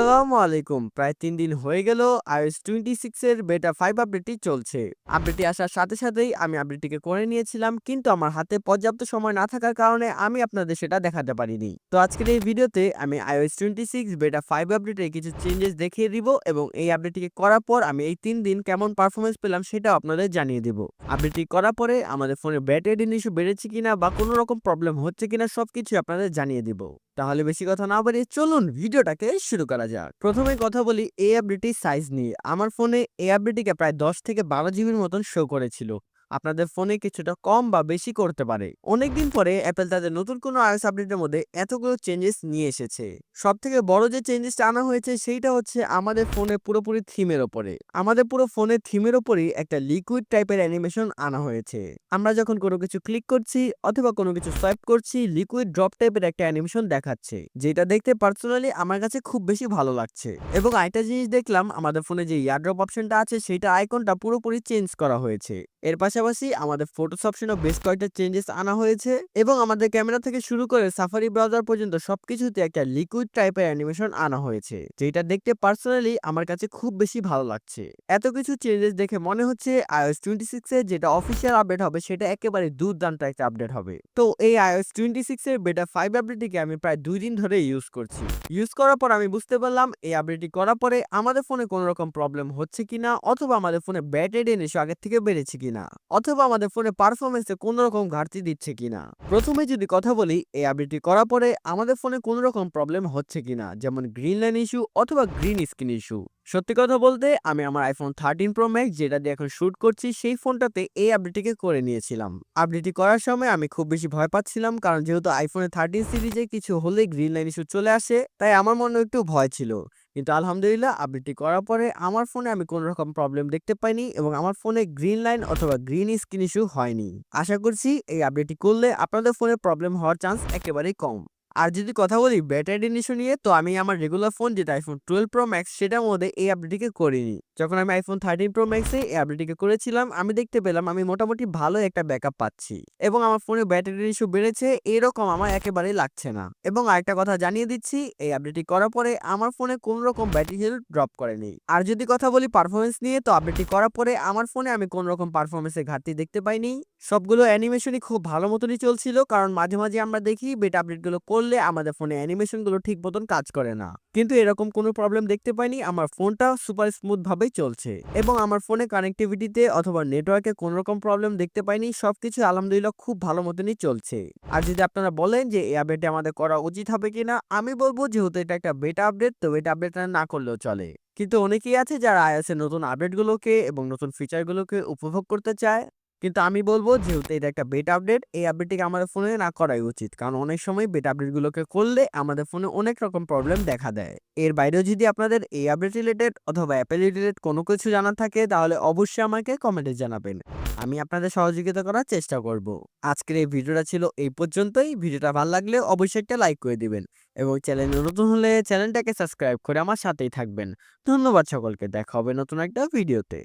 আসসালামু আলাইকুম। প্রায় তিন দিন হয়ে গেল iOS টোয়েন্টি সিক্সের বেটা ফাইভ আপডেটটি চলছে। আপডেটটি আসার সাথে সাথেই আমি আপডেটটিকে করে নিয়েছিলাম, কিন্তু আমার হাতে পর্যাপ্ত সময় না থাকার কারণে আমি আপনাদের সেটা দেখাতে পারিনি। তো আজকের এই ভিডিওতে আমি iOS twenty six beta five আপডেটে কিছু চেঞ্জেস দেখিয়ে দিব এবং এই আপডেটটিকে করার পর আমি এই তিন দিন কেমন পারফরমেন্স পেলাম সেটাও আপনাদের জানিয়ে দিব। আপডেটটি করার পরে আমাদের ফোনে ব্যাটারি ইস্যু বেড়েছে কিনা বা কোনো রকম প্রবলেম হচ্ছে কিনা সবকিছু আপনাদের জানিয়ে দিব। তাহলে বেশি কথা না বলে চলুন ভিডিওটাকে শুরু করা যাক। প্রথমে কথা বলি এই সাইজ নিয়ে। আমার ফোনে এই প্রায় দশ থেকে বারো জিবির মতন শো করেছিল। আপনাদের ফোনে কিছুটা কম বা বেশি করতে পারে। অনেকদিন পরে অ্যাপেল তাদের নতুন কোনো আইওএস আপডেটের মধ্যে এতগুলো চেঞ্জেস নিয়ে এসেছে। সব থেকে বড় যে চেঞ্জেসটা আনা হয়েছে সেইটা হচ্ছে আমাদের ফোনে পুরোপুরি থিমের ওপরে। আমাদের পুরো ফোনের থিমের ওপরই একটা লিকুইড টাইপের অ্যানিমেশন আনা হয়েছে। আমরা যখন কোনো কিছু ক্লিক করছি অথবা কোনো কিছু সোয়াইপ করছি লিকুইড ড্রপ টাইপের একটা অ্যানিমেশন দেখাচ্ছে, যেটা দেখতে পার্সোনালি আমার কাছে খুব বেশি ভালো লাগছে। এবং আরেকটা জিনিস দেখলাম, আমাদের ফোনে যে ইয়ারড্রপ অপশনটা আছে সেটা আইকনটা পুরোপুরি চেঞ্জ করা হয়েছে। এর পাশাপাশি আমাদের ফটোস অপশনেও বেশ কয়েকটা চেঞ্জেস আনা হয়েছে এবং আমাদের ক্যামেরা থেকে শুরু করে সাফারি ব্রাউজার পর্যন্ত সবকিছুতে একটা লিকুইড টাইপের অ্যানিমেশন আনা হয়েছে, যেটা দেখতে পার্সোনালি আমার কাছে খুব বেশি ভালো লাগছে। এত কিছু চেঞ্জেস দেখে মনে হচ্ছে iOS টোয়েন্টি সিক্স এর যেটা অফিসিয়াল আপডেট হবে সেটা একেবারে দুর্দান্ত একটা আপডেট হবে। তো এই iOS টোয়েন্টি সিক্স এর বেটা ফাইভ আপডেটটিকে আমি প্রায় দুই দিন ধরে ইউজ করছি। ইউজ করার পর আমি বুঝতে পারলাম এই আপডেটটি করার পরে আমাদের ফোনে কোনো রকম প্রবলেম হচ্ছে কিনা অথবা আমাদের ফোনে ব্যাটারি ইস্যু আগের থেকে বেড়েছে কিনা। অথবা আমাদের ফোনে পারফরমেন্সে কোনো রকম ঘাটতি দিচ্ছে কিনা। প্রথমে যদি কথা বলি, এই আপডেটটি করার পরে আমাদের ফোনে কোনো রকম প্রবলেম হচ্ছে কিনা, যেমন গ্রিন লাইন ইস্যু অথবা গ্রিন স্ক্রিন ইস্যু সত্যি কথা বলতে, আমি আমার আইফোন থার্টিন প্রো ম্যাক্স যেটা দিয়ে এখন শ্যুট করছি, সেই ফোনটাতে এই আপডেটটিকে করে নিয়েছিলাম। আপডেটটি করার সময় আমি খুব বেশি ভয় পাচ্ছিলাম, কারণ যেহেতু আইফোনে থার্টিন সিরিজে কিছু হলেই গ্রিন লাইন ইস্যু চলে আসে, তাই আমার মনে একটু ভয় ছিল। কিন্তু আলহামদুলিল্লাহ আপডেটটি করার পরে আমার ফোনে আমি কোনো রকম প্রবলেম দেখতে পাইনি এবং আমার ফোনে গ্রিন লাইন অথবা গ্রিন স্ক্রিন ইস্যু হয়নি। আশা করছি এই আপডেটটি করলে আপনাদের ফোনে প্রবলেম হওয়ার চান্স একেবারেই কম। আর যদি কথা বলি ব্যাটারি ইস্যু নিয়ে, তো আমি আমার রেগুলার ফোন যেটা আইফোন টুয়েলভ প্রো ম্যাক্স সেটার মধ্যে এই আপডেটটিকে করিনি। যখন আমি আইফোন থার্টিন প্রো ম্যাক্সে এই আপডেটটিকে করেছিলাম, আমি দেখতে পেলাম আমি মোটামুটি ভালো একটা ব্যাকআপ পাচ্ছি এবং আমার ফোনে ব্যাটারি ইস্যু বেড়েছে, এরকম আমার একেবারেই লাগছে না। এবং আরেকটা কথা জানিয়ে দিচ্ছি, এই আপডেটটি করার পরে আমার ফোনে কোনো রকম ব্যাটারি হেলথ ড্রপ করেনি। আর যদি কথা বলি পারফরমেন্স নিয়ে, তো আপডেটটি করার পরে আমার ফোনে আমি কোনো রকম পারফরমেন্সের ঘাটতি দেখতে পাইনি। সবগুলো অ্যানিমেশনই খুব ভালো মতনই চলছিল, কারণ মাঝে মাঝে আমরা দেখি বেটা আপডেটগুলো করলে আমাদের ফোনে অ্যানিমেশনগুলো ঠিক মতন কাজ করে না। কিন্তু এরকম কোনো প্রবলেম দেখতে পাইনি, আমার ফোনটা সুপার স্মুথ ভাবেই চলছে। এবং আমার ফোনে কানেক্টিভিটিতে অথবা নেটওয়ার্কে কোনো রকম প্রবলেম দেখতে পাইনি, সবকিছু আলহামদুলিল্লাহ খুব ভালো মতনই চলছে। আর যদি আপনারা বলেন যে এই আপডেটে আমাদের করা উচিত হবে কিনা, আমি বলব যেহেতু এটা একটা বেটা আপডেট তো বেটা আপডেট না করলেও চলে। কিন্তু অনেকেই আছে যারা আইএসের নতুন আপডেটগুলোকে এবং নতুন ফিচারগুলোকে উপভোগ করতে চায়। কিন্তু আমি বলব যেহেতু এটা একটা বেট আপডেট এই আপডেটটিকে আমাদের ফোনে না করাই উচিত। কারণ অনেক সময় বেট আপডেটগুলোকে করলে আমাদের ফোনে অনেক রকম প্রবলেম দেখা দেয়। এর বাইরেও যদি আপনাদের এই আপডেট রিলেটেড অথবা অ্যাপেল রিলেটেড কোনো কিছু জানা থাকে, তাহলে অবশ্যই আমাকে কমেন্টে জানাবেন। আমি আপনাদের সহযোগিতা করার চেষ্টা করব। আজকের এই ভিডিওটা ছিল এই পর্যন্তই। ভিডিওটা ভালো লাগলে অবশ্যই একটা লাইক করে দিবেন এবং চ্যানেলে নতুন হলে চ্যানেলটাকে সাবস্ক্রাইব করে আমার সাথেই থাকবেন। ধন্যবাদ সকলকে। দেখা হবে নতুন একটা ভিডিওতে